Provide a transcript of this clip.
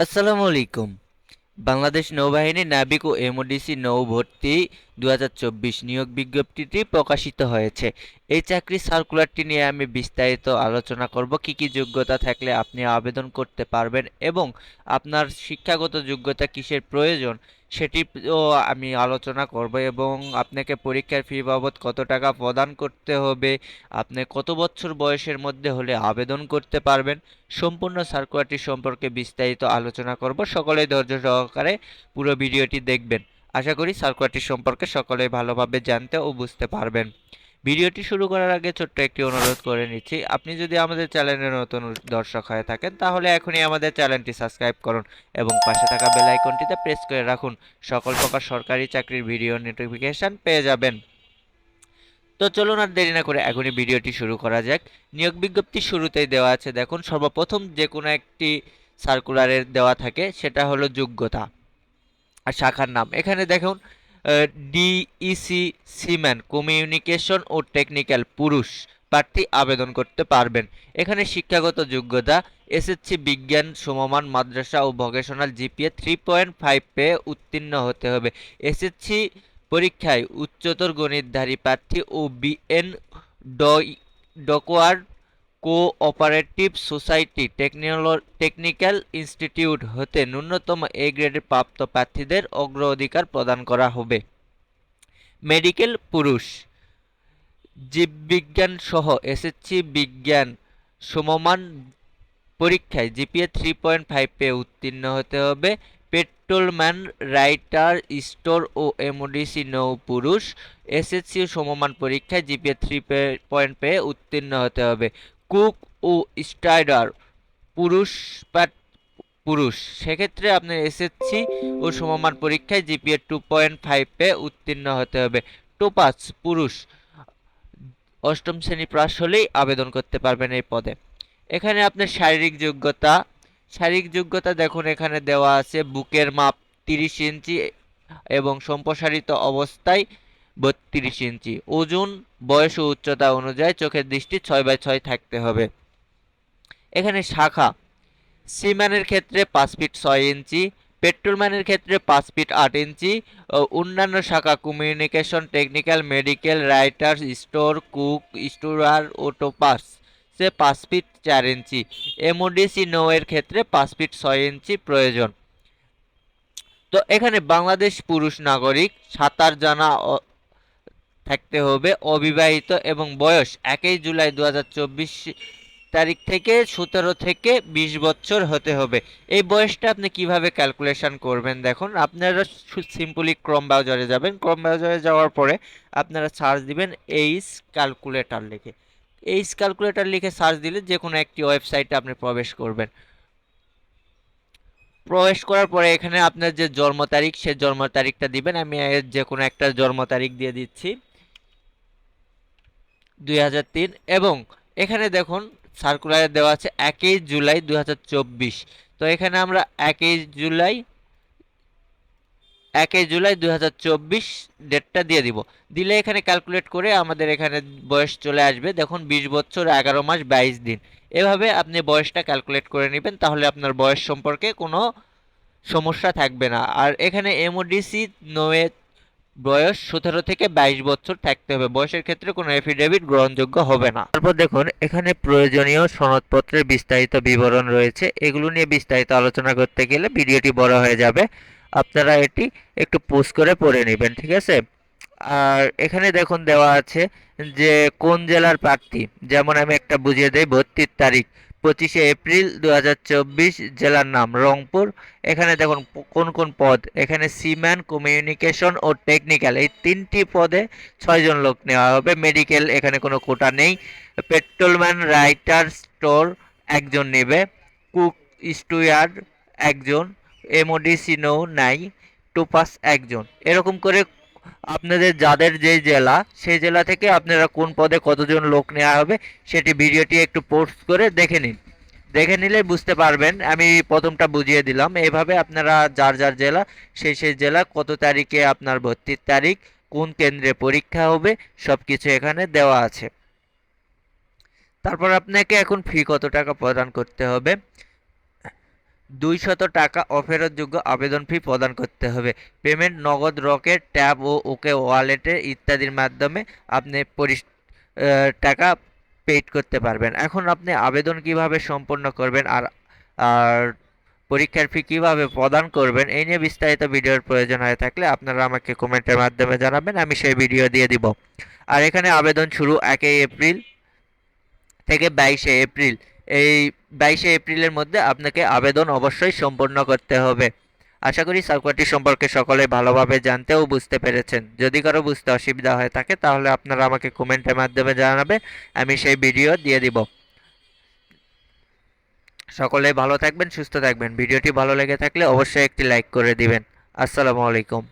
আসসালামু আলাইকুম। বাংলাদেশ নৌবাহিনী নাবিক ও এমওডিসি নৌ ভর্তি দু হাজার চব্বিশ নিয়োগ বিজ্ঞপ্তিটি প্রকাশিত হয়েছে। এই চাকরি সার্কুলারটি নিয়ে আমি বিস্তারিত আলোচনা করব। কি কি যোগ্যতা থাকলে আপনি আবেদন করতে পারবেন এবং আপনার শিক্ষাগত যোগ্যতা কিসের প্রয়োজন সেটিও আমি আলোচনা করব এবং আপনাকে পরীক্ষার ফি বাবদ কত টাকা প্রদান করতে হবে, আপনি কত বছর বয়সের মধ্যে হলে আবেদন করতে পারবেন, সম্পূর্ণ সার্কুলারটি সম্পর্কে বিস্তারিত আলোচনা করব। সকলে ধৈর্য সহকারে পুরো ভিডিওটি দেখবেন। আশা করি সার্কুলারটি সম্পর্কে সকলে ভালোভাবে জানতে ও বুঝতে পারবেন। ভিডিওটি শুরু করার আগে ছোট্ট একটি অনুরোধ করে নিচ্ছি, আপনি যদি আমাদের চ্যানেলের নতুন দর্শক হয়ে থাকেন, তাহলে এখনই আমাদের চ্যানেলটি সাবস্ক্রাইব করুন এবং পাশে থাকা বেল আইকনটিতে প্রেস করে রাখুন। সকল প্রকার সরকারি চাকরির ভিডিও নোটিফিকেশন পেয়ে যাবেন। তো চলুন আর দেরি না করে এখনই ভিডিওটি শুরু করা যাক। নিয়োগ বিজ্ঞপ্তি শুরুতেই দেওয়া আছে, দেখুন, সর্বপ্রথম যে কোনো একটি সার্কুলারের দেওয়া থাকে, সেটা হলো যোগ্যতা আর শাখার নাম। এখানে দেখুন D E C seaman communication ও টেকনিক্যাল পুরুষ প্রার্থী আবেদন করতে পারবেন। এখানে শিক্ষাগত যোগ্যতা, এসএসসি বিজ্ঞান, সমমান, মাদ্রাসা ও vocational GPA three point five পেয়ে উত্তীর্ণ হতে হবে। এসএসসি পরীক্ষায় উচ্চতর গণিতধারী প্রার্থী ও BN dockyard cooperative society technical institute হতে ন্যূনতম এ গ্রেডের প্রাপ্ত প্রার্থীদের অগ্রাধিকার প্রদান করা হবে। মেডিকেল পুরুষ, জীববিজ্ঞান সহ এসএসসি বিজ্ঞান সমমান পরীক্ষায় জিপিএ থ্রি পয়েন্ট ফাইভ পেয়ে উত্তীর্ণ হতে হবে। পেট্রোলম্যান রাইটার স্টোর ও এমওডিসি নৌ পুরুষ এসএসসি সমমান পরীক্ষায় জিপিএ থ্রি পয়েন্ট পেয়ে উত্তীর্ণ হতে হবে। কুক ও স্টাইডার, পুরুষ পুরুষ। সেক্ষেত্রে আপনার এসএসসি ও সমমান পরীক্ষায় জিপিএ টু পয়েন্ট ফাইভ উত্তীর্ণ হতে হবে। টোপাস, পুরুষ, অষ্টম শ্রেণি পাস হলেই আবেদন করতে পারবেন এই পদে। এখানে আপনার শারীরিক যোগ্যতা শারীরিক যোগ্যতা দেখুন, এখানে দেওয়া আছে বুকের মাপ তিরিশ ইঞ্চি এবং সম্প্রসারিত অবস্থায় বত্রিশ ইঞ্চি। ওজন, বয়স ও উচ্চতা অনুযায়ী চোখের দৃষ্টি ছয় বাই ছয় থাকতে হবে। এখানে শাখা। সিম্যানের ক্ষেত্রে পাঁচ ফিট ছয় ইঞ্চি, পেট্রোলম্যানের ক্ষেত্রে পাঁচ ফিট আট ইঞ্চি, ও অন্যান্য শাখা communication, technical, medical writer store, cook, স্টোরার ও টোপাস সে পাঁচ ফিট চার ইঞ্চি। এমওডিসি নৌয়ের ক্ষেত্রে পাঁচ ফিট ছয় ইঞ্চি প্রয়োজন। তো এখানে বাংলাদেশ পুরুষ নাগরিক, সাঁতার জানা থাকতে হবে। অবিবাহিত এবং বয়স একই জুলাই দু হাজার চব্বিশ তারিখ থেকে সতেরো থেকে বিশ বছর হতে হবে। এই বয়সটা আপনি কীভাবে ক্যালকুলেশন করবেন দেখুন। আপনারা সিম্পলি ক্রম ব্রাউজারে যাবেন। ক্রম ব্রাউজারে যাওয়ার পরে আপনারা সার্চ দিবেন এইস ক্যালকুলেটর লিখে। এইস ক্যালকুলেটর লিখে সার্চ দিলে যে কোনো একটি ওয়েবসাইটে আপনি প্রবেশ করবেন। প্রবেশ করার পরে এখানে আপনার যে জন্ম তারিখ, সে জন্ম তারিখটা দিবেন। আমি যে কোনো একটা জন্ম তারিখ দিয়ে দিচ্ছি। দুই হাজার তিন এবং এখানে দেখুন সার্কুলারে দেওয়া আছে একই জুলাই দু হাজার চব্বিশ। তো এখানে আমরা একই জুলাই একই জুলাই দু হাজার চব্বিশ ডেটটা দিয়ে দিব। দিলে এখানে ক্যালকুলেট করে আমাদের এখানে বয়স চলে আসবে। দেখুন বিশ বছর, এগারো মাস, বাইশ দিন। এভাবে আপনি বয়সটা ক্যালকুলেট করে নেবেন, তাহলে আপনার বয়স সম্পর্কে কোনো সমস্যা থাকবে না। আর এখানে এমওডিসি নোয়ে বয়স সতেরো থেকে বাইশ বছর থাকতে হবে। বয়সের ক্ষেত্রে কোনো এফিডেভিট গ্রহণযোগ্য হবে না। তারপর দেখুন, এখানে প্রয়োজনীয় সনদপত্রের বিস্তারিত বিবরণ রয়েছে। এগুলো নিয়ে বিস্তারিত আলোচনা করতে গেলে ভিডিওটি বড় হয়ে যাবে। আপনারা এটি একটু পোস্ট করে পড়ে নেবেন, ঠিক আছে? আর এখানে দেখুন দেওয়া আছে যে কোন জেলার প্রার্থী, যেমন আমি একটা বুঝিয়ে দেই ভর্তির তারিখ। পঁচিশে এপ্রিল দু হাজার চব্বিশ, জেলার নাম রংপুর। এখানে দেখুন কোন কোন পদ? এখানে সিম্যান, কমিউনিকেশন ও টেকনিক্যাল। এই তিনটি পদে ছয়জন লোক নেওয়া হবে। মেডিকেল এখানে কোনো কোটা নেই। পেট্রোলম্যান, রাইটার, স্টোর একজন নেবে। কুক, স্টুয়ার্ড একজন। এমওডিসিনো নাই। টোপাস একজন। এরকম করে আপনাদের যাদের যে জেলা সেই জেলা থেকে আপনারা কোন পদে কতজন লোক নেওয়া হবে, সেটি ভিডিওটি একটু পোস্ট করে দেখে নিন। দেখে নিলে বুঝতে পারবেন, আমি প্রথমটা বুঝিয়ে দিলাম। এভাবে আপনারা যার যার জেলা সেই সেই জেলা, কত তারিখে আপনার ভর্তির তারিখ, কোন কেন্দ্রে পরীক্ষা হবে সব কিছু এখানে দেওয়া আছে। তারপর আপনাকে এখন ফি কত টাকা প্রদান করতে হবে? দুইশত টাকা অফেরতযোগ্য আবেদন ফি প্রদান করতে হবে। পেমেন্ট নগদ, রকেট, ট্যাব ও ওকে ওয়ালেটে ইত্যাদির মাধ্যমে আপনি টাকা পেড করতে পারবেন। এখন আপনি আবেদন কীভাবে সম্পন্ন করবেন আর আর পরীক্ষার ফি কীভাবে প্রদান করবেন, এই নিয়ে বিস্তারিত ভিডিওর প্রয়োজন হয়ে থাকলে আপনারা আমাকে কমেন্টের মাধ্যমে জানাবেন, আমি সেই ভিডিও দিয়ে দিব। আর এখানে আবেদন শুরু একই এপ্রিল থেকে বাইশে এপ্রিল। এই বাইশে এপ্রিলের মধ্যে আপনাকে আবেদন অবশ্যই সম্পন্ন করতে হবে। আশা করি সার্কুলারটি সম্পর্কে সকলে ভালোভাবে জানতে ও বুঝতে পেরেছেন। যদি কারও বুঝতে অসুবিধা হয়ে থাকে, তাহলে আপনারা আমাকে কমেন্টের মাধ্যমে জানাবে, আমি সেই ভিডিও দিয়ে দিব। সকলে ভালো থাকবেন, সুস্থ থাকবেন। ভিডিওটি ভালো লেগে থাকলে অবশ্যই একটি লাইক করে দিবেন। আসসালামু আলাইকুম।